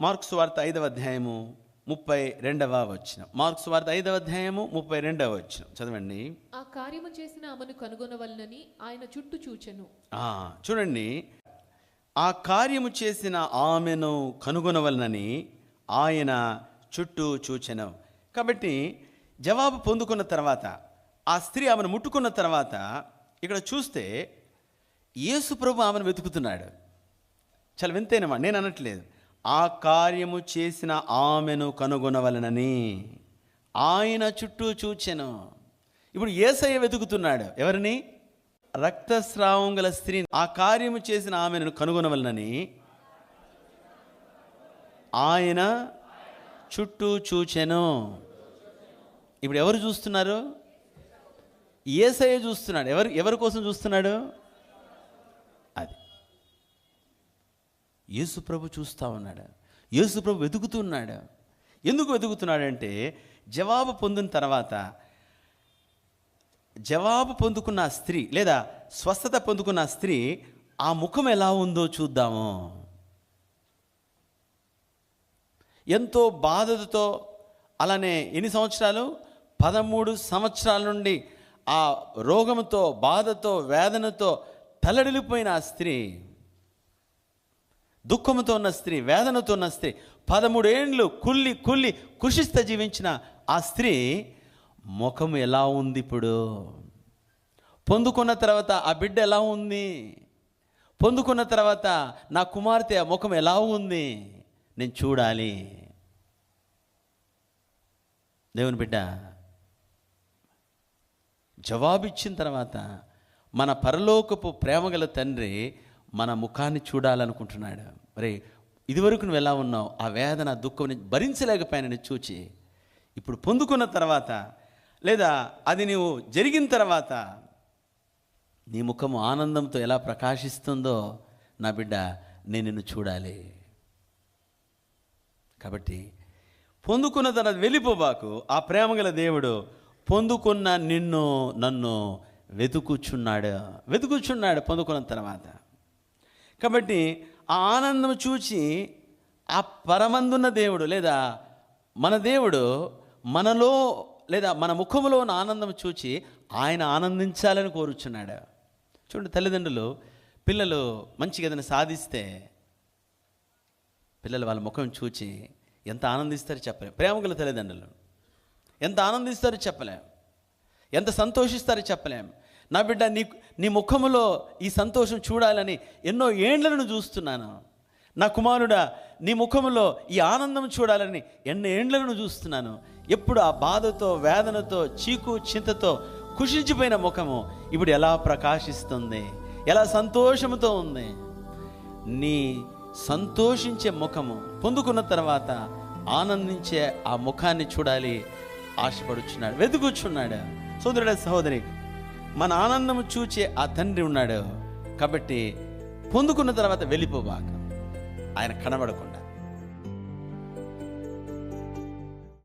Marks వార్త ఐదవ అధ్యాయము ముప్పై రెండవ వచ్చిన మార్క్స్ వార్త ఐదవ అధ్యాయము ముప్పై రెండవ వచ్చిన చదవండి. ఆ కార్యము చేసిన ఆమెను కనుగొనవలనని ఆయన చుట్టూ చూచెను. ఆ, చూడండి. ఆ కార్యము చేసిన ఆమెను కనుగొనవలనని ఆయన చుట్టూ చూచెను. కాబట్టి జవాబు పొందుకున్న తర్వాత ఆ స్త్రీ ఆమెను ముట్టుకున్న తర్వాత ఇక్కడ చూస్తే యేసు ప్రభు ఆమెను వెతుకుతున్నాడు. చాలా వింతేనమ్మా నేను అనట్లేదు. ఆ కార్యము చేసిన ఆమెను కనుగొనవలనని ఆయన చుట్టూ చూచెను. ఇప్పుడు ఏసయ్య వెతుకుతున్నాడు ఎవరిని? రక్తస్రావం గల స్త్రీ ఆ కార్యము చేసిన ఆమెను కనుగొనవలనని ఆయన చుట్టూ చూచెను. ఇప్పుడు ఎవరు చూస్తున్నారు? ఏసయ్య చూస్తున్నాడు. ఎవరు ఎవరి కోసం చూస్తున్నాడు? యేసుప్రభు చూస్తూ ఉన్నాడు. యేసుప్రభు వెతుకుతున్నాడు ఎందుకు వెతుకుతున్నాడంటే జవాబు పొందిన తర్వాత జవాబు పొందుకున్న స్త్రీ లేదా స్వస్థత పొందుకున్న స్త్రీ ఆ ముఖం ఎలా ఉందో చూద్దాము. ఎంతో బాధతో అలానే ఎన్ని సంవత్సరాలు? పదమూడు సంవత్సరాల నుండి ఆ రోగంతో బాధతో వేదనతో తలడిలిపోయిన ఆ స్త్రీ. దుఃఖంతో ఉన్న స్త్రీ వేదనతో ఉన్న స్త్రీ పదమూడేండ్లు కుల్లి కుల్లి కుషిస్త జీవించిన ఆ స్త్రీ ముఖం ఎలా ఉంది ఇప్పుడు? పొందుకున్న తర్వాత ఆ బిడ్డ ఎలా ఉంది? పొందుకున్న తర్వాత నా కుమార్తె ముఖం ఎలా ఉంది? నేను చూడాలి. దేవుని బిడ్డ జవాబిచ్చిన తర్వాత మన పరలోకపు ప్రేమగల తండ్రి మన ముఖాన్ని చూడాలనుకుంటున్నాడు. మరి ఇదివరకు నువ్వు ఎలా ఉన్నావు? ఆ వేదన దుఃఖం భరించలేకపోయానని నేను చూచి ఇప్పుడు పొందుకున్న తర్వాత లేదా అది నీవు జరిగిన తర్వాత నీ ముఖము ఆనందంతో ఎలా ప్రకాశిస్తుందో నా బిడ్డ నేను నిన్ను చూడాలి. కాబట్టి పొందుకున్న తర్వాత వెళ్ళిపోబాకు ఆ ప్రేమగల దేవుడు పొందుకున్న నిన్ను నన్ను వెతుకుచున్నాడు. వెతుకుచున్నాడు పొందుకున్న తర్వాత. కాబట్టి ఆ ఆనందం చూచి ఆ పరమందున్న దేవుడు లేదా మన దేవుడు మనలో లేదా మన ముఖములో ఉన్న ఆనందం చూచి ఆయన ఆనందించాలని కోరుచున్నాడు. చూడండి తల్లిదండ్రులు పిల్లలు మంచిగా ఏదైనా సాధిస్తే పిల్లలు వాళ్ళ ముఖం చూచి ఎంత ఆనందిస్తారో చెప్పలేం. ప్రేమగల తల్లిదండ్రులు ఎంత ఆనందిస్తారో చెప్పలేం. ఎంత సంతోషిస్తారో చెప్పలేం. నా బిడ్డ నీ నీ ముఖములో ఈ సంతోషం చూడాలని ఎన్నో ఏండ్లను చూస్తున్నాను. నా కుమారుడా నీ ముఖములో ఈ ఆనందం చూడాలని ఎన్నో ఏండ్లను చూస్తున్నాను. ఎప్పుడు ఆ బాధతో వేదనతో చీకు చింతతో కుషించిపోయిన ముఖము ఇప్పుడు ఎలా ప్రకాశిస్తుంది? ఎలా సంతోషంతో ఉంది? నీ సంతోషించే ముఖము పొందుకున్న తర్వాత ఆనందించే ఆ ముఖాన్ని చూడాలి ఆశపడుచున్నాడు వెతుకుచున్నాడు. సోదరుడ సహోదరి మన ఆనందము చూచే ఆ తండ్రి ఉన్నాడు. కాబట్టి పొందుకున్న తర్వాత వెళ్ళిపోబాక ఆయన కనబడకుండా.